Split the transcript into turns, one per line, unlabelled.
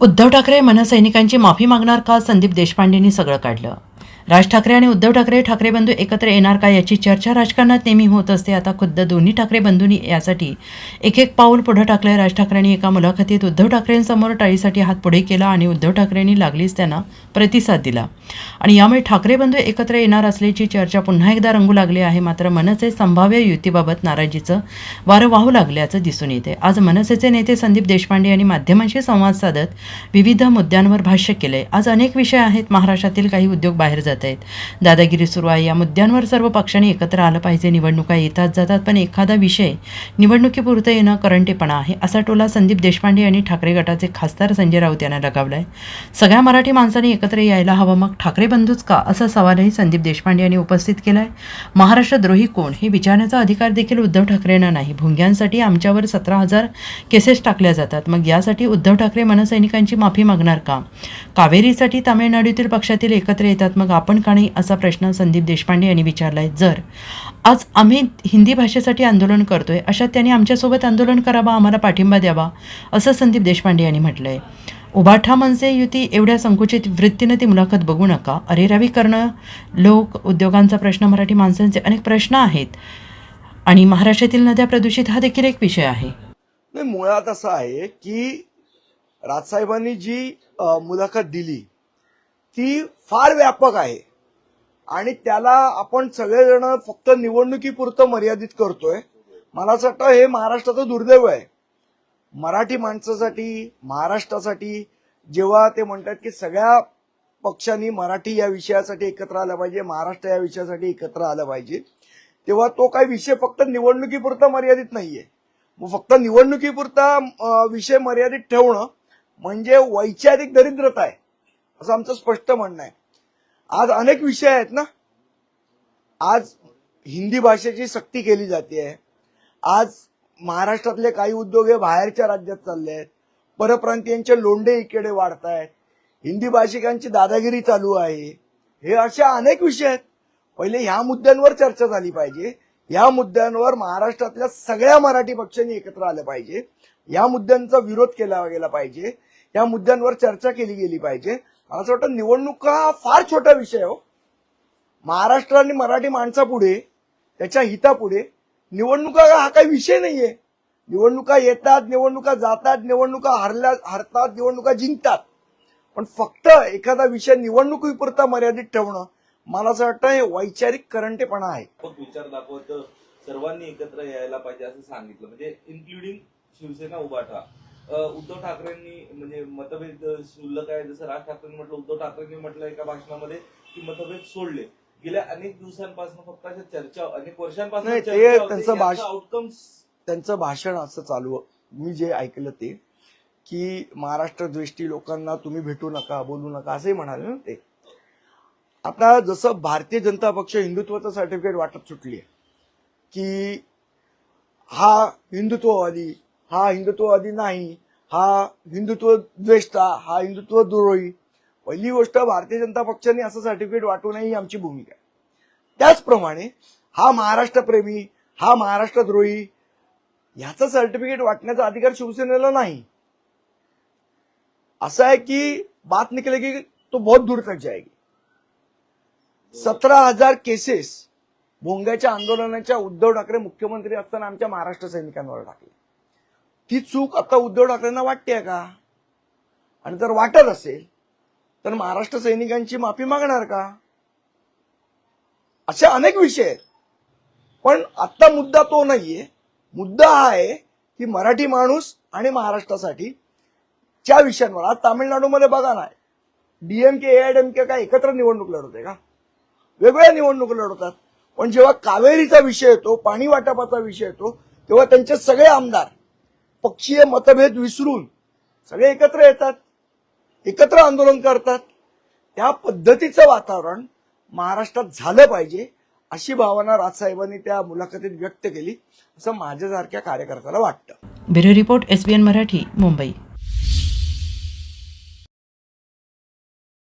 उद्धव ठाकरे मनसैनिकांची माफी मागणार का संदीप देशपांडेंनी सगळं काढलं? राज ठाकरे आणि उद्धव ठाकरे ठाकरे बंधू एकत्र येणार का याची चर्चा राजकारणात नेहमी होत असते. आता खुद्द दोन्ही ठाकरे बंधूंनी यासाठी एक एक पाऊल पुढे टाकलं राज ठाकरेंनी एका मुलाखतीत उद्धव ठाकरेंसमोर टाळीसाठी हात पुढे केला आणि उद्धव ठाकरेंनी लागलीच त्यांना प्रतिसाद दिला. आणि यामुळे ठाकरे बंधू एकत्र येणार असल्याची चर्चा पुन्हा एकदा रंगू लागली आहे. मात्र मनसे संभाव्य युतीबाबत नाराजीचं वारं वाहू लागल्याचं दिसून येते. आज मनसेचे नेते संदीप देशपांडे यांनी माध्यमांशी संवाद साधत विविध मुद्द्यांवर भाष्य केले आज अनेक विषय आहेत. महाराष्ट्रातील काही उद्योग बाहेर जात आहेत दादागिरी सुरू आहे. या मुद्द्यांवर सर्व पक्षांनी एकत्र आलं पाहिजे. निवडणुका येतात जातात पण एखादा विषय निवडणुकीपुरतं येणं करंटेपणा आहे असा टोला संदीप देशपांडे यांनी ठाकरे गटाचे खासदार संजय राऊत यांना आहे सगळ्या मराठी माणसांनी एकत्र यायला हवं. मग ठाकरे बंधूच का? असा सवालही संदीप देशपांडे यांनी उपस्थित केलाय. महाराष्ट्रद्रोही कोण? हे विचारण्याचा अधिकार देखील उद्धव ठाकरेंना नाही. भुंग्यांसाठी आमच्यावर सतरा हजार केसेस टाकल्या जातात. मग यासाठी उद्धव ठाकरे मनसैनिकांची माफी मागणार का? कावेरीसाठी तामिळनाडूतील पक्षातील एकत्र येतात. मग आपण का नाही असा प्रश्न संदीप देशपांडे यांनी विचारलाय. जर आज आम्ही हिंदी भाषेसाठी आंदोलन करतोय अशा त्यांनी आमच्यासोबत आंदोलन करावा आम्हाला पाठिंबा द्यावा असं संदीप देशपांडे यांनी म्हटलंय. उभाठा मनसे युती एवढ्या संकुचित वृत्तीनं ती मुलाखत बघू नका. अरेरावी करणं लोक उद्योगांचा प्रश्न मराठी माणसांचे अनेक प्रश्न आहेत आणि महाराष्ट्रातील नद्या प्रदूषित हा देखील एक विषय आहे.
नाही मुळात असं आहे की राजसाहेबांनी जी मुलाखत दिली ती फार व्यापक आहे. आणि त्याला आपण सगळेजण फक्त निवडणुकीपुरतं मर्यादित करतोय. मला असं वाटतं हे महाराष्ट्राचं दुर्दैव आहे. मराठी माणसासाठी महाराष्ट्रासाठी जेव्हा ते म्हणतात की सगळ्या पक्षांनी मराठी या विषयासाठी एकत्र आलं पाहिजे महाराष्ट्र या विषयासाठी एकत्र आलं पाहिजे तेव्हा तो काही विषय फक्त निवडणुकीपुरता मर्यादित नाहीये. मग फक्त निवडणुकीपुरता विषय मर्यादित ठेवणं म्हणजे वैचारिक दरिद्रता आहे. असं आमचं स्पष्ट म्हणणं आहे. आज अनेक विषय आहेत ना? आज हिंदी भाषेची सक्ती केली जाते आज महाराष्ट्रातले काही उद्योग हे बाहेरच्या राज्यात चालले आहेत. परप्रांतीयांचे लोंढे इकडे वाढत आहेत. हिंदी भाषिकांची दादागिरी चालू आहे. हे असे अनेक विषय आहेत. पहिले ह्या मुद्द्यांवर चर्चा झाली पाहिजे. या मुद्द्यांवर महाराष्ट्रातल्या सगळ्या मराठी पक्षांनी एकत्र आलं पाहिजे. या मुद्द्यांचा विरोध केला गेला पाहिजे. या मुद्द्यांवर चर्चा केली गेली पाहिजे. मला असं वाटतं निवडणूक हा फार छोटा विषय हो. महाराष्ट्र आणि मराठी माणसापुढे त्याच्या हितापुढे निवडणुका हा काही विषय नाहीये. निवडणुका येतात निवडणुका जातात निवडणुका हरल्या हरतात निवडणुका जिंकतात. पण फक्त एखादा विषय निवडणुकीपुरता मर्यादित ठेवणं मला असं वाटतं हे वैचारिक करंटेपणा आहे.
विचार दाखवत सर्वांनी एकत्र यायला पाहिजे असं सांगितलं. म्हणजे इन्क्लुडिंग शिवसेना उभाठा उद्धव ठाकरेंनी म्हणजे मतभेद शुल्लक आहे. जसं राज ठाकरेंनी म्हटलं उद्धव ठाकरेंनी म्हटलं एका भाषणामध्ये की मतभेद सोडले. गेल्या अनेक दिवसांपासून फक्त अशा चर्चा अनेक वर्षांपासून
नाही, ते त्यांचं भाष-
आउटकम्स
त्यांचं भाषण असं चालू मी जे ऐकलं ते की महाराष्ट्र द्वेष्टी लोकांना तुम्ही भेटू नका बोलू नका असंही म्हणाले ना ते. आता जसं भारतीय जनता पक्ष हिंदुत्वाचं सर्टिफिकेट वाटत सुटली आहे की हा हिंदुत्ववादी हा हिंदुत्ववादी नाही हा हिंदुत्व द्वेष्टा हा हिंदुत्व द्रोही. पहिली गोष्ट भारतीय जनता पक्षाने असं सर्टिफिकेट वाटू नये ही आमची भूमिका आहे. त्याचप्रमाणे हा महाराष्ट्रप्रेमी हा महाराष्ट्रद्रोही ह्याचं सर्टिफिकेट वाटण्याचा अधिकार शिवसेनेला नाही. असं आहे की बात निकलेगी तो बहुत दूर तक जाएगी सतरा हजार केसेस भोंग्याच्या आंदोलनाच्या उद्धव ठाकरे मुख्यमंत्री असताना आमच्या महाराष्ट्र सैनिकांवर टाकले. ती चूक आता उद्धव ठाकरेंना वाटते का? आणि जर वाटत असेल तर महाराष्ट्र सैनिकांची माफी मागणार का? असे अनेक विषय आहेत. पण आता मुद्दा तो नाहीये. मुद्दा हा आहे की मराठी माणूस आणि महाराष्ट्रासाठी च्या विषयांवर आज तामिळनाडूमध्ये बघा ना डीएमके एआयडीएमके काय एकत्र निवडणूक लढवते का? वेगवेगळ्या निवडणूक लढवतात. पण जेव्हा कावेरीचा विषय येतो पाणी वाटपाचा विषय येतो तेव्हा त्यांचे सगळे आमदार पक्षीय मतभेद विसरून सगळे एकत्र येतात एकत्र आंदोलन करतात. त्या पद्धतीचं वातावरण महाराष्ट्रात झालं पाहिजे अशी भावना राजसाहेबांनी त्या मुलाखतीत व्यक्त केली असं माझ्यासारख्या कार्यकर्त्याला वाटतं.
Bureau report SBN Marathi Mumbai.